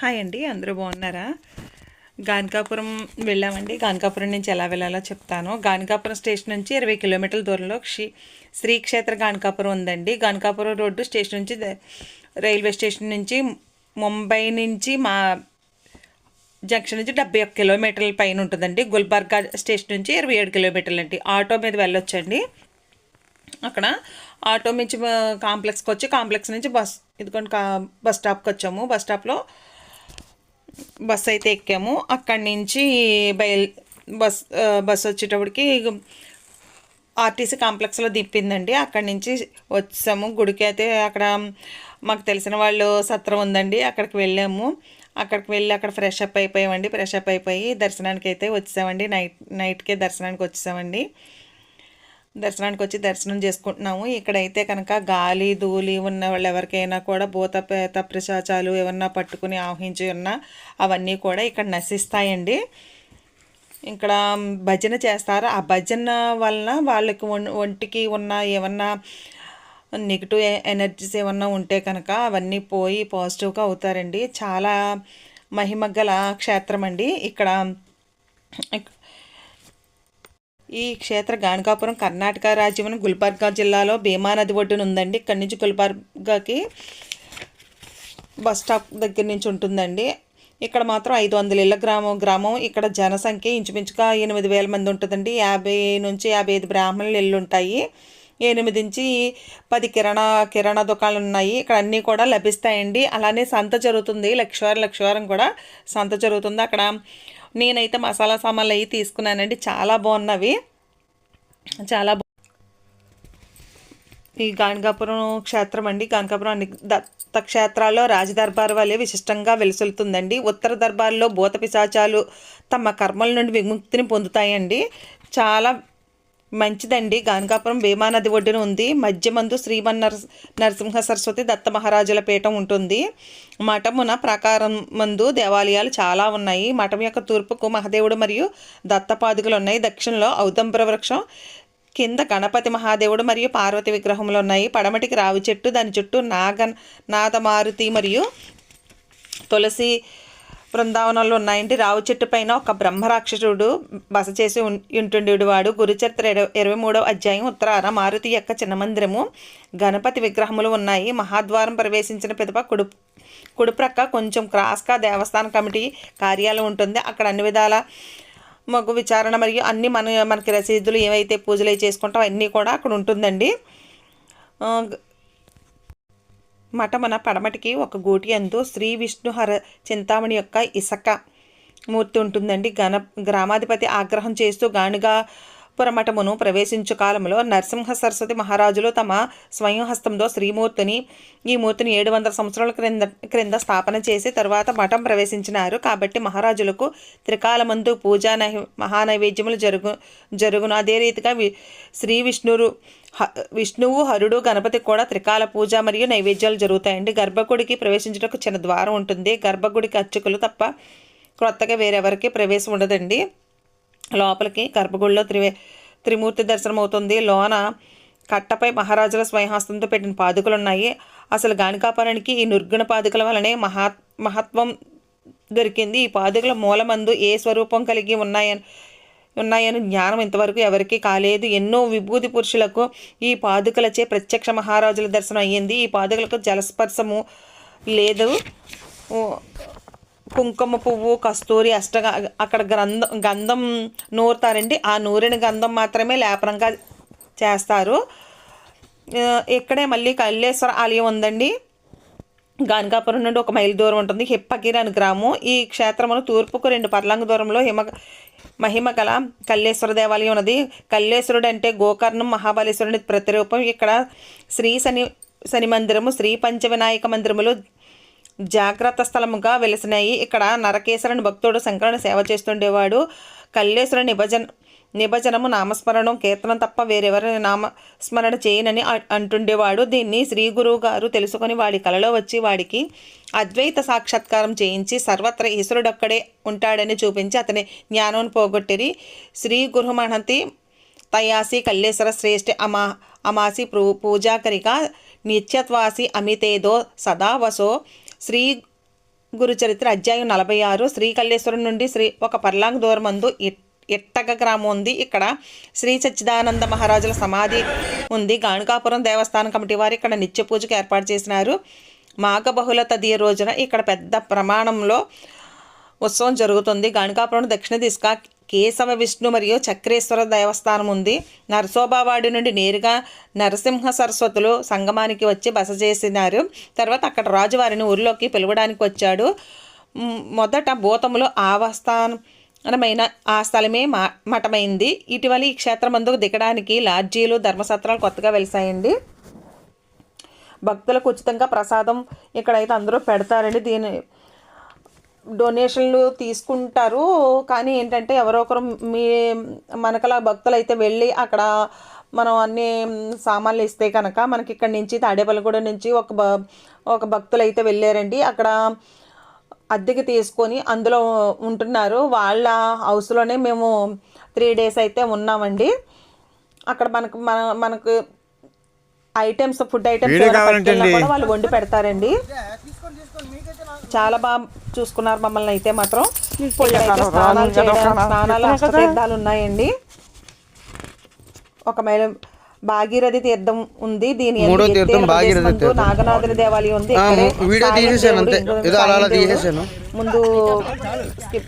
Hi అండి అందరూ బాగున్నారా? గానకాపురం వెళ్ళామండి. గానకాపురం నుంచి ఎలా వెళ్ళాలో చెప్తాను. గానకాపురం స్టేషన్ నుంచి ఇరవై కిలోమీటర్ల దూరంలో శ్రీ శ్రీక్షేత్ర గానకాపురం ఉందండి. గానకాపురం రోడ్డు స్టేషన్ నుంచి రైల్వే స్టేషన్ నుంచి ముంబై నుంచి మా జంక్షన్ నుంచి డెబ్బై ఒక్క కిలోమీటర్ల పైన ఉంటుందండి. గుల్బర్గా స్టేషన్ నుంచి ఇరవై ఏడు కిలోమీటర్లు అండి. ఆటో మీద వెళ్ళొచ్చండి. అక్కడ ఆటో నుంచి కాంప్లెక్స్కి వచ్చి కాంప్లెక్స్ నుంచి బస్ ఇదిగోండి కా బస్ స్టాప్కి వచ్చాము. బస్ స్టాప్లో బస్ అయితే ఎక్కాము. అక్కడి నుంచి బయల్ బస్ బస్ వచ్చేటప్పటికి ఆర్టీసీ కాంప్లెక్స్లో దింపిందండి అక్కడి నుంచి వచ్చాము. గుడికి అయితే అక్కడ మాకు తెలిసిన వాళ్ళు సత్రం ఉందండి. అక్కడికి వెళ్ళాము. అక్కడికి వెళ్ళి అక్కడ ఫ్రెష్ అప్ అయిపోయామండి. ఫ్రెష్ అప్ అయిపోయి దర్శనానికి అయితే వచ్చామండి. నైట్ నైట్కే దర్శనానికి వచ్చామండి దర్శనానికి వచ్చి దర్శనం చేసుకుంటున్నాము. ఇక్కడైతే కనుక గాలి ధూళి ఉన్న వాళ్ళు ఎవరికైనా కూడా భూత పేత ప్రశాచాలు ఏమన్నా పట్టుకుని ఆవహించి ఉన్నా అవన్నీ కూడా ఇక్కడ నశిస్తాయండి. ఇక్కడ భజన చేస్తారు? ఆ భజన వలన వాళ్ళకి ఒంటికి ఉన్న ఏమన్నా నెగిటివ్ ఎనర్జీస్ ఏమన్నా ఉంటే కనుక అవన్నీ పోయి పాజిటివ్గా అవుతారండి. చాలా మహిమ గల క్షేత్రం అండి ఇక్కడ ఈ క్షేత్ర గాణకాపురం కర్ణాటక రాజ్యం గుల్బర్గా జిల్లాలో భీమా నది ఒడ్డున ఉందండి. ఇక్కడి నుంచి గుల్బర్గాకి బస్ స్టాప్ దగ్గర నుంచి ఉంటుందండి. ఇక్కడ మాత్రం ఐదు వందల ఇళ్ళ గ్రామం గ్రామం. ఇక్కడ జనసంఖ్య ఇంచుమించుగా ఎనిమిది వేల మంది ఉంటుందండి. యాభై నుంచి యాభై ఐదు బ్రాహ్మణులు ఇళ్ళు ఉంటాయి. ఎనిమిది నుంచి పది కిరాణా కిరాణా దుకాణాలు ఉన్నాయి. ఇక్కడ అన్నీ కూడా లభిస్తాయండి. అలానే సంత జరుగుతుంది. లక్షవారం లక్షవారం కూడా సంత జరుగుతుంది. అక్కడ నేనైతే మసాలా సామాన్లు అవి తీసుకున్నానండి. చాలా బాగున్నవి. చాలా ఈ గానకాపురం క్షేత్రం అండి. గానకాపురం అన్ని దత్త క్షేత్రాల్లో రాజదర్బార్ వలె విశిష్టంగా వెలుసొలుతుందండి ఉత్తర దర్బార్లో భూత పిశాచాలు తమ కర్మల నుండి విముక్తిని పొందుతాయండి. చాలా మంచిదండి. గానకాపురం భీమానది ఒడ్డున ఉంది. మధ్యమందు శ్రీమన్నర నరసింహ సరస్వతి దత్త మహారాజుల పీఠం ఉంటుంది. మఠమున ప్రాకారం మందు దేవాలయాలు చాలా ఉన్నాయి. మఠం యొక్క తూర్పుకు మహాదేవుడు మరియు దత్తపాదుకలు ఉన్నాయి. దక్షిణలో ఔదంబర వృక్షం కింద గణపతి మహాదేవుడు మరియు పార్వతి విగ్రహములు ఉన్నాయి. పడమటికి రావి చెట్టు దాని చుట్టూ నాగ నాదమారుతి మరియు తులసి బృందావనాలు ఉన్నాయండి. రావు చెట్టు పైన ఒక బ్రహ్మరాక్షసుడు బస చేసి ఉం- ఉంటుండేడు వాడు. గురుచరిత్ర ఇరవై ఇరవై మూడవ అధ్యాయం ఉత్తరాన మారుతి యొక్క చిన్న మందిరము గణపతి విగ్రహములు ఉన్నాయి. మహాద్వారం ప్రవేశించిన పిదప కుడు కుడిప్రక్క కొంచెం క్రాస్గా దేవస్థాన కమిటీ కార్యాలయం ఉంటుంది. అక్కడ అన్ని విధాల మగు విచారణ మరియు అన్ని మన మనకి రసీదులు ఏవైతే పూజలు చేసుకుంటాం అన్నీ కూడా అక్కడ ఉంటుందండి. మఠమున పడమటికి ఒక గూటి అందు శ్రీ విష్ణుహర చింతామణి యొక్క ఇసక మూర్తి ఉంటుందండి. గణ గ్రామాధిపతి ఆగ్రహం చేస్తూ గానుగా పురమఠమును ప్రవేశించు కాలంలో నరసింహ సరస్వతి మహారాజులు తమ స్వయంహస్తంతో శ్రీమూర్తిని ఈ మూర్తిని ఏడు వందల సంవత్సరాల క్రింద క్రింద స్థాపన చేసి తరువాత మఠం ప్రవేశించినారు. కాబట్టి మహారాజులకు త్రికాలమందు పూజా నై మహానైవేద్యములు జరుగు జరుగును. అదే రీతిగా వి శ్రీ విష్ణురు హ- విష్ణువు హరుడు గణపతి కూడా త్రికాల పూజ మరియు నైవేద్యాలు జరుగుతాయండి. గర్భగుడికి ప్రవేశించడానికి చిన్న ద్వారం ఉంటుంది. గర్భగుడికి అర్చకులు తప్ప క్రొత్తగా వేరెవరికి ప్రవేశం ఉండదండి. లోపలికి గర్భగుడిలో త్రివే త్రిమూర్తి దర్శనం అవుతుంది లోన కట్టపై మహారాజుల స్వయంహస్తంతో పెట్టిన పాదుకలు ఉన్నాయి అసలు గానికాపురానికి ఈ నిర్గుణ పాదుకల వలనే మహా మహత్వం దొరికింది. ఈ పాదుకల మూలమందు ఏ స్వరూపం కలిగి ఉన్నాయని ఉన్నాయని జ్ఞానం ఇంతవరకు ఎవరికీ కాలేదు. ఎన్నో విభూతి పురుషులకు ఈ పాదుకలచే ప్రత్యక్ష మహారాజుల దర్శనం అయ్యింది. ఈ పాదుకలకు జలస్పర్శము లేదు. కుంకుమ పువ్వు కస్తూరి అష్టగా అక్కడ గ్రంథం గంధం నూరుతారండి. ఆ నూరిన గంధం మాత్రమే లేపనంగా చేస్తారు. ఇక్కడే మళ్ళీ కల్లేశ్వర ఆలయం ఉందండి. గానకాపురం నుండి ఒక మైలు దూరం ఉంటుంది. హిప్పగిరి అని గ్రామం. ఈ క్షేత్రమును తూర్పుకు రెండు పర్లాంగ దూరంలో హిమ మహిమ గల కల్లేశ్వర దేవాలయం ఉన్నది. కల్లేశ్వరుడు అంటే గోకర్ణం మహాబలేశ్వరుని ప్రతిరూపం. ఇక్కడ శ్రీ శని శని మందిరము శ్రీ పంచవినాయక మందిరములు జాగ్రత్త స్థలముగా వెలిసినాయి. ఇక్కడ నరకేశ్వరుని భక్తుడు శంకరుని సేవ చేస్తుండేవాడు. కల్లేశ్వరుని నిభజన నిభజనము నామస్మరణం కీర్తనం తప్ప వేరెవరిని నామస్మరణ చేయనని అంటుండేవాడు. దీన్ని శ్రీ గురువు గారు తెలుసుకొని వాడి కలలో వచ్చి వాడికి అద్వైత సాక్షాత్కారం చేయించి సర్వత్ర ఈశ్వరుడొక్కడే ఉంటాడని చూపించి అతని జ్ఞానం పోగొట్టిరి. శ్రీ గురుమహంతి తయాసి కల్లేశ్వర శ్రేష్ఠ అమా అమాసి ప్రూ పూజాకరిక నిత్యత్వాసి అమితేదో సదావసో శ్రీ గురుచరిత్ర అధ్యాయం నలభై ఆరు శ్రీకల్లేశ్వరం నుండి శ్రీ ఒక పర్లాంగ్ దూరమందు ఇట్- ఇట్టగ గ్రామం ఉంది. ఇక్కడ శ్రీ సచ్చిదానంద మహారాజుల సమాధి ఉంది. గాణుకాపురం దేవస్థానం కమిటీ వారు ఇక్కడ నిత్య పూజకు ఏర్పాటు చేసినారు. మాఘ బహుళ తదియ రోజున ఇక్కడ పెద్ద ప్రమాణంలో ఉత్సవం జరుగుతుంది. గాణికాపురం దక్షిణ దిశగా కేశవ విష్ణు మరియు చక్రేశ్వర దేవస్థానం ఉంది. నరసోబావాడి నుండి నేరుగా నరసింహ సరస్వతులు సంగమానికి వచ్చి బస చేసినారు. తర్వాత అక్కడ రాజువారిని ఊరిలోకి పిలవడానికి వచ్చాడు. మొదట మొదట భూతములో ఆవస్థానమైన ఆ స్థలమే మా మఠమైంది. ఇటీవల ఈ క్షేత్రమందుకు దిగడానికి లాడ్జీలు ధర్మసత్రాలు కొత్తగా వెలిసాయండి భక్తులకు ఉచితంగా ప్రసాదం ఇక్కడైతే అందరూ పెడతారండి. దీని డొనేషన్లు తీసుకుంటారు. కానీ ఏంటంటే ఎవరో ఒకరు మీ మనకలా భక్తులు అయితే వెళ్ళి అక్కడ మనం అన్ని సామాన్లు ఇస్తే కనుక మనకి ఇక్కడ నుంచి తాడేపల్లిగూడ నుంచి ఒక బ ఒక భక్తులు అయితే వెళ్ళారండి. అక్కడ అద్దెకి తీసుకొని అందులో ఉంటున్నారు. వాళ్ళ హౌస్లోనే మేము త్రీ డేస్ అయితే ఉన్నామండి. అక్కడ మనకు మన మనకు ఐటమ్స్ ఫుడ్ ఐటమ్స్ వాళ్ళు వండి పెడతారండి. చాలా బాగా చూసుకున్నారు మమ్మల్ని అయితే మాత్రం. స్నానాలు స్నానాలు అష్టతీర్థాలు ఉన్నాయండి. ఒక మైల భాగీరథి తీర్థం ఉంది దీని మూడో తీర్థం భాగీరథి. నాగనాథుని దేవాలయం ఉంది వీడియో తీసేసాను అంతే. ఏదో అలా అలా తీసేసాను. ముందు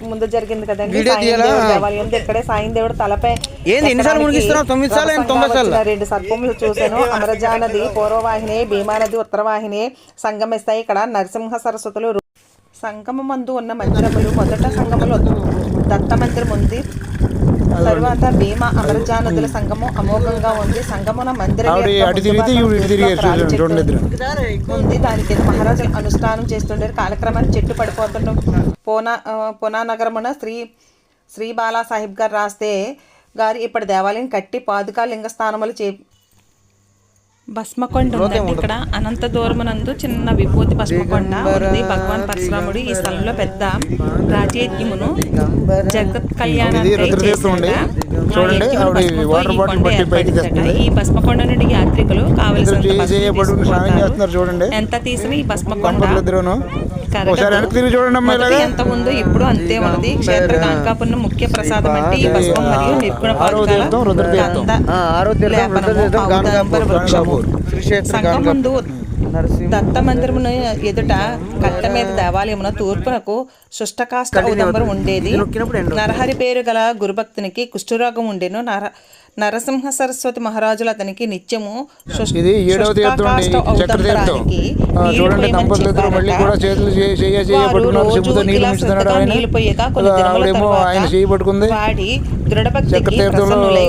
ముందు జరిగింది కదండి దేవాలయం ఉంది ఇక్కడే సాయం దేవుడు తలపై ఏంది ఎన్నిసార్లు మునిగిస్తున్నావు? తొమ్మిది సార్లు సార్లు? రెండు సర్పములు చూశాను అమరజా నది పూర్వవాహిని భీమా నది ఉత్తరవాహిని సంగమిస్తాయి ఇక్కడ నరసింహ సరస్వతులు రు- సంగమ మందు ఉన్న మందిరములు మొదట సంగములు దత్త మందిరం ఉంది తరువాత భీమా అమరజా నదుల సంగమం అమోఘంగా ఉంది. సంగమున మందిరం. ఉంది. దాని కింద మహారాజులు అనుష్ఠానం చేస్తుండేరు కాలక్రమాన్ని చెట్టు పడిపోతుండడం పోనా నగరమున శ్రీ శ్రీ బాలా సాహిబ్ గారు రాస్తే గారు ఇప్పుడు దేవాలయం కట్టి పాదుకా లింగ స్థానములు చే భస్మకొండ ఉందండి ఇక్కడ. అనంత దూరమునందు చిన్న విభూతి భస్మకొండ ఉంది. భగవాన్ పరశురాముడు ఈ స్థలంలో పెద్ద రాజయజ్ఞమును జగత్ కళ్యాణం. చూడండి, ఆవిడ ఈ వాటర్ బాటిల్ పట్టి బయటికి తెస్తుంది. ఈ భస్మకొండ నుండి యాత్రికులు. చేస్తున్నారు చూడండి. ఎంత తీసిన ఈ కరగదు. ఒకసారి వెనక్కి తిరిగి చూడండి అమ్మా ఇలాగా ఎంత ఉందో ఇప్పుడు అంతే ఉన్నది క్షేత్ర గానకాపురం ముఖ్య ప్రసాదం అంటే ఈ భస్మం మరియు నిర్గుణ ఆరో తీర్థం రుద్రతీర్థం. సంఘం గానకాపూర్. ముందు దత్త మందిరమును ఎదుట కట్ట మీద దేవాలయమున తూర్పునకు శుష్టకాష్ట ఔదంబరం ఉండేది. నరహరి పేరు గల గురుభక్తునికి కుష్ఠరోగం ఉండెను. నర నరసింహ సరస్వతి మహారాజులు అతనికి నిత్యము వాడి దృఢభక్తికి ప్రసన్నులై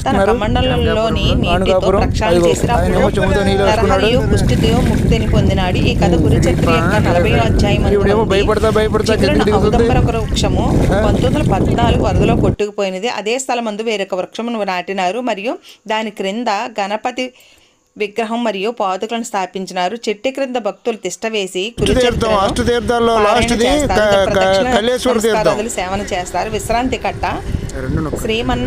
తన. కమండలంలోని నీటితో. ప్రక్షాళన చేసినప్పుడు. నరహరియు పుష్టితో ముక్తిని పొందినాడు ఈ కథ గురుచక్రి యొక్క నలభై అధ్యాయం అందు ఈవిడేమో ఉంది. భయపడతా భయపడతా చిగురున కిందికి దిగుతుంది. ఔదంబర వృక్షము పంతొమ్మిది వందల పద్నాలుగు వరదలో కొట్టుకుపోయినది అదే స్థలం మందు వేరొక వృక్షమును నాటినారు మరియు దాని క్రింద గణపతి విగ్రహం మరియు పాదుకలను స్థాపించినారు చెట్టు క్రింద భక్తులు తిష్ట వేసి. సేవన చేస్తారు విశ్రాంతి కట్ట. శ్రీమన్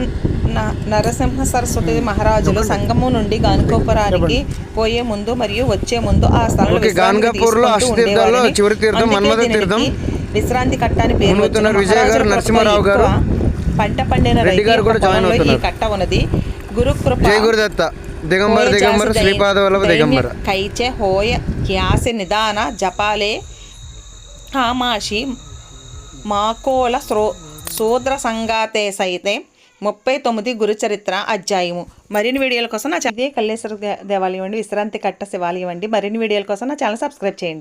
నరసింహ సరస్వతి మహారాజులు సంగము నుండి గానుకోపురానికి పోయే ముందు మరియు వచ్చే ముందు ఆ స్థలంలో విశ్రాంతి గాన్గాపూర్లో తీసుకుంటూ అష్టతీర్థాల్లో ఉండేవారని. చివరి తీర్థం అందుకే మన్మథ దీనికి తీర్థం. విశ్రాంతి కట్ట అని పేరు మునుగుతున్నారు వచ్చిన విజయ్ గారు, మహారాజుల నరసింహారావు గారు. పంట పండిన రెడ్డి రైతు గారు యొక్క కూడా జాయిన్ పొలంలో ఈ అవుతున్నారు. కట్ట ఉన్నది గురు కృప జయ గురుదత్త దిగంబర దిగంబర శ్రీపాద వల్లభ దిగంబర కైచే హోయ క్యాసి నిదాన జపాలే హామాషి మాకోల శ్రో శూద్ర సంగాతే సైతే ముప్పై తొమ్మిది గురుచరిత్ర అధ్యాయము. మరిన్ని వీడియోల కోసం నా ఇదే కల్లేశ్వర దేవాలయం అండి. విశ్రాంతి కట్ట శివాలయం అండి. మరిన్ని వీడియోల కోసం నా ఛానల్ సబ్స్క్రైబ్ చేయండి.